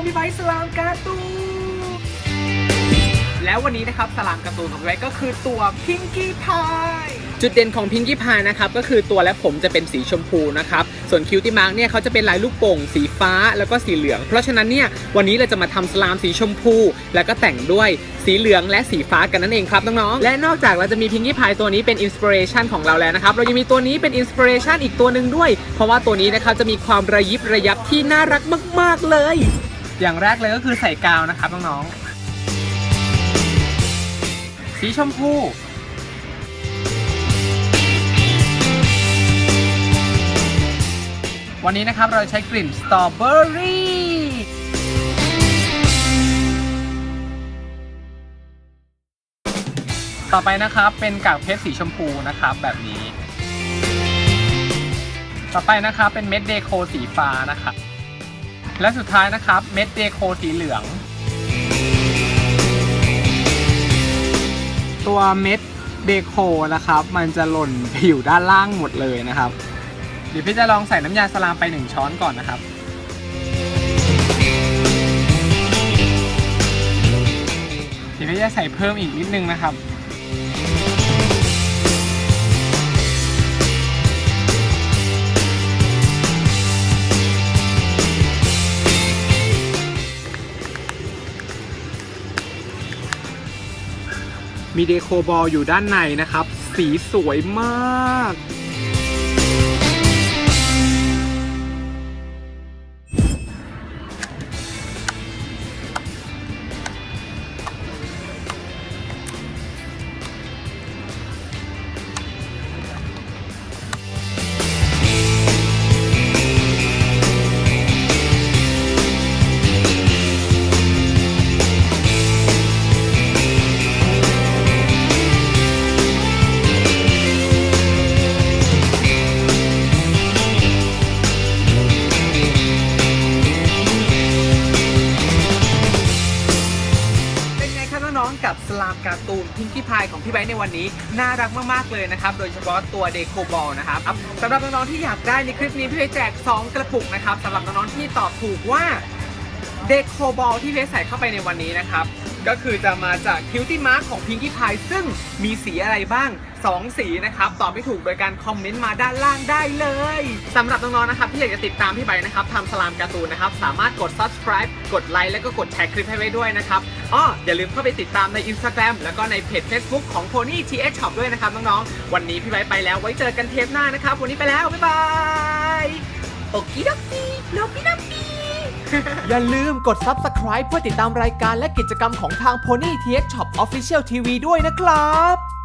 งพี่ไบสลามการ์ตูนแล้ววันนี้นะครับสลามการ์ตูนของพี่ไบก็คือตัวพิงกี้พายจุดเด่นของพิงกี้พายนะครับก็คือตัวและผมจะเป็นสีชมพูนะครับส่วนคิวตี้มาร์กเนี่ยเขาจะเป็นลายลูกโป่งสีฟ้าแล้วก็สีเหลือง เพราะฉะนั้นเนี่ยวันนี้เราจะมาทำสลามสีชมพู แล้วก็แต่งด้วยสีเหลืองและสีฟ้ากันนั่นเองครับน้องๆและนอกจากเราจะมีพิงกี้พายตัวนี้เป็นอินสปิเรชันของเราแล้วนะครับเรายังมีตัวนี้เป็นอินสปิเรชันอีกตัวหนึ่งด้วย เพราะว่าตัวนี้นะครับจะมีความระยิบระยับที่น่ารักมาก ๆเลย อย่างแรกเลยก็คือใส่กาวนะครับน้องๆ สีชมพู วันนี้นะครับเราใช้กลิ่นสตรอเบอรี่ต่อไปนะครับเป็นกากเพชรสีชมพูนะครับแบบนี้ ต่อไปนะครับเป็นเม็ดเดโคสีฟ้านะครับ และสุดท้ายนะครับเม็ดเดโคสีเหลือง ตัวเม็ดเดโคนะครับ มันจะหล่นไปอยู่ด้านล่างหมดเลยนะครับเดี๋ยวพี่จะลองใส่น้ำยาสลามไปหนึ่งช้อนก่อนนะครับ เดี๋ยวพี่จะใส่เพิ่มอีกนิดนึงนะครับ มีเดโคบอลอยู่ด้านในนะครับ สีสวยมาก องกับสลามการ์ตูนพิงกี้พายของพี่ไบในวันนี้ น่ารักมากๆเลยนะครับ โดยเฉพาะตัวเดโคบอลนะครับสำหรับน้องๆที่อยากได้ในคลิปนี้พี่ไบแจก 2 กระปุกนะครับสำหรับน้องๆที่ตอบถูกว่า เดโคบอลที่พี่ไบร์ทใส่เข้าไปในวันนี้นะครับ ก็คือจะมาจากคิวตี้มาร์คของพิงกี้พายซึ่งมีสีอะไรบ้าง 2 สีนะครับ ตอบไม่ถูกโดยการคอมเมนต์มาด้านล่างได้เลยสำหรับน้องๆนะครับที่อยากจะติดตามพี่ไบร์ทนะครับทำสลามการ์ตูนนะครับ สามารถกด subscribe กดไลค์แล้วก็กดแชร์คลิปให้ไว้ด้วยนะครับอ้ออย่าลืมเข้าไปติดตามใน Instagram แล้วก็ในเพจ Facebook ของ Pony TX Shop ด้วยนะครับน้องๆวันนี้พี่ไบร์ทไปแล้วไว้เจอกันเทปหน้านะครับวันนี้ไปแล้วบ๊ายบายโอกิดอกกีโลกิดอก อย่าลืมกด Subscribe เพื่อติดตามรายการและกิจกรรมของทาง Pony TX Shop Official TV ด้วยนะครับ